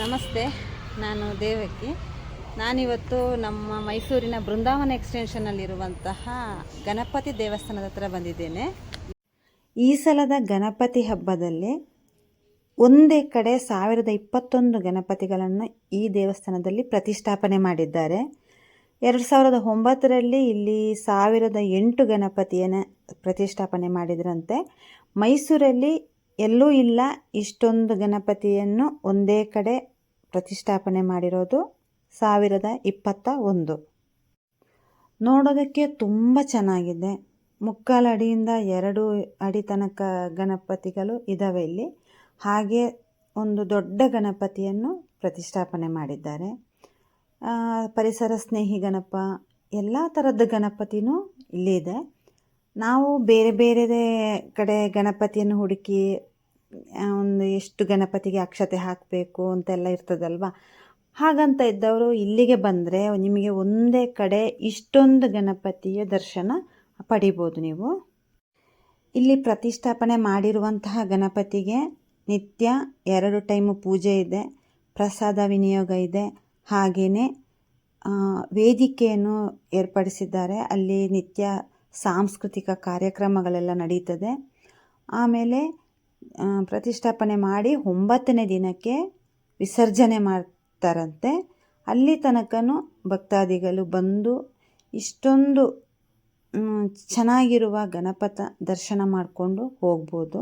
ನಮಸ್ತೆ, ನಾನು ದೇವಕಿ. ನಾನಿವತ್ತು ನಮ್ಮ ಮೈಸೂರಿನ ಬೃಂದಾವನ ಎಕ್ಸ್ಟೆನ್ಷನ್ನಲ್ಲಿರುವಂತಹ ಗಣಪತಿ ದೇವಸ್ಥಾನದ ಹತ್ರ ಬಂದಿದ್ದೇನೆ. ಈ ಸಲದ ಗಣಪತಿ ಹಬ್ಬದಲ್ಲಿ ಒಂದೇ ಕಡೆ ಸಾವಿರದ ಇಪ್ಪತ್ತೊಂದು ಗಣಪತಿಗಳನ್ನು ಈ ದೇವಸ್ಥಾನದಲ್ಲಿ ಪ್ರತಿಷ್ಠಾಪನೆ ಮಾಡಿದ್ದಾರೆ. ಎರಡು ಸಾವಿರದ ಒಂಬತ್ತರಲ್ಲಿ ಇಲ್ಲಿ ಸಾವಿರದ ಎಂಟು ಗಣಪತಿಯನ್ನು ಪ್ರತಿಷ್ಠಾಪನೆ ಮಾಡಿದ್ರಂತೆ. ಮೈಸೂರಲ್ಲಿ ಎಲ್ಲೂ ಇಲ್ಲ. ಇಷ್ಟೊಂದು ಗಣಪತಿಯನ್ನು ಒಂದೇ ಕಡೆ ಪ್ರತಿಷ್ಠಾಪನೆ ಮಾಡಿರೋದು ಸಾವಿರದ ಇಪ್ಪತ್ತ ಒಂದು. ನೋಡೋದಕ್ಕೆ ತುಂಬ ಚೆನ್ನಾಗಿದೆ. ಮುಕ್ಕಾಲು ಅಡಿಯಿಂದ ಎರಡು ಅಡಿ ತನಕ ಗಣಪತಿಗಳು ಇದ್ದಾವೆ ಇಲ್ಲಿ. ಹಾಗೆ ಒಂದು ದೊಡ್ಡ ಗಣಪತಿಯನ್ನು ಪ್ರತಿಷ್ಠಾಪನೆ ಮಾಡಿದ್ದಾರೆ. ಪರಿಸರ ಸ್ನೇಹಿ ಗಣಪ, ಎಲ್ಲ ಥರದ ಗಣಪತಿನೂ ಇಲ್ಲಿದೆ ನಾವು ಬೇರೆ ಬೇರೆ ಕಡೆ ಗಣಪತಿಯನ್ನು ಹುಡುಕಿ ಒಂದು ಎಷ್ಟು ಗಣಪತಿಗೆ ಅಕ್ಷತೆ ಹಾಕಬೇಕು ಅಂತೆಲ್ಲ ಇರ್ತದಲ್ವ? ಹಾಗಂತ ಇದ್ದವರು ಇಲ್ಲಿಗೆ ಬಂದರೆ ನಿಮಗೆ ಒಂದೇ ಕಡೆ ಇಷ್ಟೊಂದು ಗಣಪತಿಯ ದರ್ಶನ ಪಡಿಬೋದು ನೀವು. ಇಲ್ಲಿ ಪ್ರತಿಷ್ಠಾಪನೆ ಮಾಡಿರುವಂತಹ ಗಣಪತಿಗೆ ನಿತ್ಯ ಎರಡು ಟೈಮು ಪೂಜೆ ಇದೆ, ಪ್ರಸಾದ ವಿನಿಯೋಗ ಇದೆ. ಹಾಗೆಯೇ ವೇದಿಕೆಯನ್ನು ಏರ್ಪಡಿಸಿದ್ದಾರೆ. ಅಲ್ಲಿ ನಿತ್ಯ ಸಾಂಸ್ಕೃತಿಕ ಕಾರ್ಯಕ್ರಮಗಳೆಲ್ಲ ನಡೀತದೆ. ಆಮೇಲೆ ಪ್ರತಿಷ್ಠಾಪನೆ ಮಾಡಿ ಒಂಬತ್ತನೇ ದಿನಕ್ಕೆ ವಿಸರ್ಜನೆ ಮಾಡ್ತಾರಂತೆ. ಅಲ್ಲಿ ತನಕ ಭಕ್ತಾದಿಗಳು ಬಂದು ಇಷ್ಟೊಂದು ಚೆನ್ನಾಗಿರುವ ಗಣಪತ ದರ್ಶನ ಮಾಡಿಕೊಂಡು ಹೋಗ್ಬೋದು.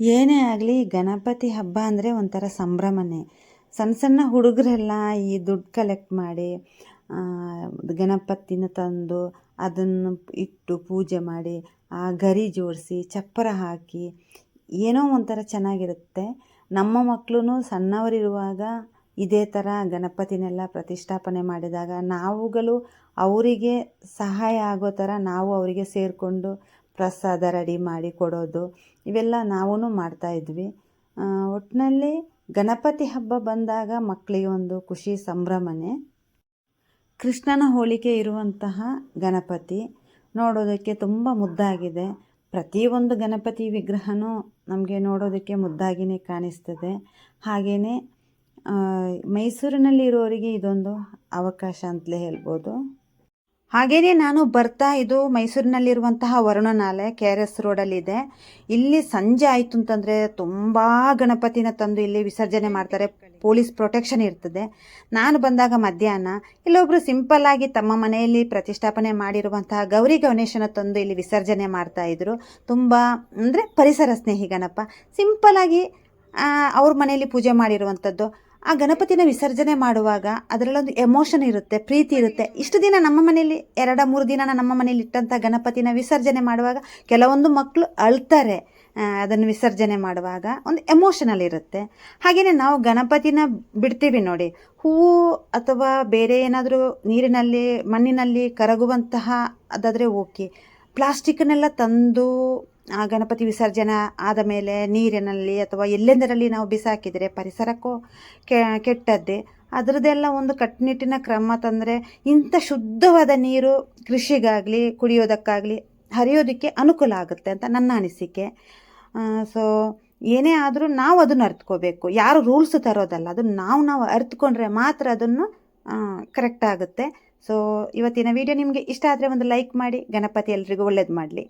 ಏನೇ ಆಗಲಿ, ಗಣಪತಿ ಹಬ್ಬ ಅಂದರೆ ಒಂಥರ ಸಂಭ್ರಮನೇ. ಸಣ್ಣ ಸಣ್ಣ ಹುಡುಗರೆಲ್ಲ ಈ ದುಡ್ಡು ಕಲೆಕ್ಟ್ ಮಾಡಿ ಗಣಪತಿನ ತಂದು ಅದನ್ನು ಇಟ್ಟು ಪೂಜೆ ಮಾಡಿ, ಆ ಗರಿ ಜೋಡಿಸಿ, ಚಪ್ಪರ ಹಾಕಿ, ಏನೋ ಒಂಥರ ಚೆನ್ನಾಗಿರುತ್ತೆ. ನಮ್ಮ ಮಕ್ಕಳೂ ಸಣ್ಣವರಿರುವಾಗ ಇದೇ ಥರ ಗಣಪತಿನೆಲ್ಲ ಪ್ರತಿಷ್ಠಾಪನೆ ಮಾಡಿದಾಗ ನಾವುಗಳು ಅವರಿಗೆ ಸಹಾಯ ಆಗೋ ಥರ ನಾವು ಅವರಿಗೆ ಸೇರಿಕೊಂಡು ಪ್ರಸಾದ ರೆಡಿ ಮಾಡಿ ಕೊಡೋದು, ಇವೆಲ್ಲ ನಾವೂ ಮಾಡ್ತಾಯಿದ್ವಿ ಒಟ್ಟಿನಲ್ಲಿ ಗಣಪತಿ ಹಬ್ಬ ಬಂದಾಗ ಮಕ್ಕಳಿಗೆ ಒಂದು ಖುಷಿ ಸಂಭ್ರಮನೇ. ಕೃಷ್ಣನ ಹೋಲಿಕೆ ಇರುವಂತಹ ಗಣಪತಿ ನೋಡೋದಕ್ಕೆ ತುಂಬ ಮುದ್ದಾಗಿದೆ. ಪ್ರತಿಯೊಂದು ಗಣಪತಿ ವಿಗ್ರಹನೂ ನಮಗೆ ನೋಡೋದಕ್ಕೆ ಮುದ್ದಾಗಿಯೇ ಕಾಣಿಸ್ತದೆ. ಹಾಗೆಯೇ ಮೈಸೂರಿನಲ್ಲಿರೋರಿಗೆ ಇದೊಂದು ಅವಕಾಶ ಅಂತಲೇ ಹೇಳ್ಬೋದು. ಹಾಗೆಯೇ ನಾನು ಬರ್ತಾ ಇದು ಮೈಸೂರಿನಲ್ಲಿರುವಂತಹ ವರುಣನಾಲೆ ಕೆ ಆರ್ ಎಸ್ ರೋಡಲ್ಲಿದೆ. ಇಲ್ಲಿ ಸಂಜೆ ಆಯಿತು ಅಂತಂದರೆ ತುಂಬ ಗಣಪತಿನ ತಂದು ಇಲ್ಲಿ ವಿಸರ್ಜನೆ ಮಾಡ್ತಾರೆ. ಪೊಲೀಸ್ ಪ್ರೊಟೆಕ್ಷನ್ ಇರ್ತದೆ. ನಾನು ಬಂದಾಗ ಮಧ್ಯಾಹ್ನ ಇಲ್ಲೊಬ್ಬರು ಸಿಂಪಲ್ ಆಗಿ ತಮ್ಮ ಮನೆಯಲ್ಲಿ ಪ್ರತಿಷ್ಠಾಪನೆ ಮಾಡಿರುವಂತಹ ಗೌರಿ ಗಣೇಶನ ತಂದು ಇಲ್ಲಿ ವಿಸರ್ಜನೆ ಮಾಡ್ತಾ ಇದ್ರು. ತುಂಬ ಅಂದರೆ ಪರಿಸರ ಸ್ನೇಹಿ ಗಣಪ. ಸಿಂಪಲ್ ಆಗಿ ಆ, ಅವ್ರ ಮನೆಯಲ್ಲಿ ಪೂಜೆ ಮಾಡಿರುವಂಥದ್ದು. ಆ ಗಣಪತಿನ ವಿಸರ್ಜನೆ ಮಾಡುವಾಗ ಅದರಲ್ಲೊಂದು ಎಮೋಷನ್ ಇರುತ್ತೆ, ಪ್ರೀತಿ ಇರುತ್ತೆ. ಇಷ್ಟು ದಿನ ನಮ್ಮ ಮನೆಯಲ್ಲಿ, ಎರಡ, ಮೂರು ದಿನ ನಮ್ಮ ಮನೇಲಿ ಇಟ್ಟಂಥ ಗಣಪತಿನ ವಿಸರ್ಜನೆ ಮಾಡುವಾಗ ಕೆಲವೊಂದು ಮಕ್ಕಳು ಅಳ್ತಾರೆ ಅದನ್ನು ವಿಸರ್ಜನೆ ಮಾಡುವಾಗ. ಒಂದು ಎಮೋಷನಲ್ ಇರುತ್ತೆ. ಹಾಗೆಯೇ ನಾವು ಗಣಪತಿನ ಬಿಡ್ತೀವಿ ನೋಡಿ, ಹೂವು ಅಥವಾ ಬೇರೆ ಏನಾದರೂ ನೀರಿನಲ್ಲಿ, ಮಣ್ಣಿನಲ್ಲಿ ಕರಗುವಂತಹ ಅದಾದರೆ ಓಕೆ ಪ್ಲಾಸ್ಟಿಕ್ನೆಲ್ಲ ತಂದು ಗಣಪತಿ ವಿಸರ್ಜನೆ ಆದ ಮೇಲೆ ನೀರಿನಲ್ಲಿ ಅಥವಾ ಎಲ್ಲೆಂದರಲ್ಲಿ ನಾವು ಬಿಸಾಕಿದರೆ ಪರಿಸರಕ್ಕೂ ಕೆಟ್ಟದ್ದೇ. ಅದರದ್ದೆಲ್ಲ ಒಂದು ಕಟ್ಟುನಿಟ್ಟಿನ ಕ್ರಮ ತಂದರೆ ಇಂಥ ಶುದ್ಧವಾದ ನೀರು ಕೃಷಿಗಾಗಲಿ, ಕುಡಿಯೋದಕ್ಕಾಗಲಿ ಹರಿಯೋದಕ್ಕೆ ಅನುಕೂಲ ಆಗುತ್ತೆ ಅಂತ ನನ್ನ ಅನಿಸಿಕೆ. ಸೊ ಏನೇ ಆದರೂ ನಾವು ಅದನ್ನು ಅರ್ತ್ಕೋಬೇಕು. ಯಾರು ರೂಲ್ಸ್ ತರೋದಲ್ಲ, ಅದನ್ನು ನಾವು ನಾವು ಅರ್ತ್ಕೊಂಡ್ರೆ ಮಾತ್ರ ಅದನ್ನು ಕರೆಕ್ಟ್ ಆಗುತ್ತೆ. ಸೊ ಇವತ್ತಿನ ವಿಡಿಯೋ ನಿಮಗೆ ಇಷ್ಟ ಆದರೆ ಒಂದು ಲೈಕ್ ಮಾಡಿ, ಗಣಪತಿ ಎಲ್ರಿಗೂ ಒಳ್ಳೇದು ಮಾಡಲಿ.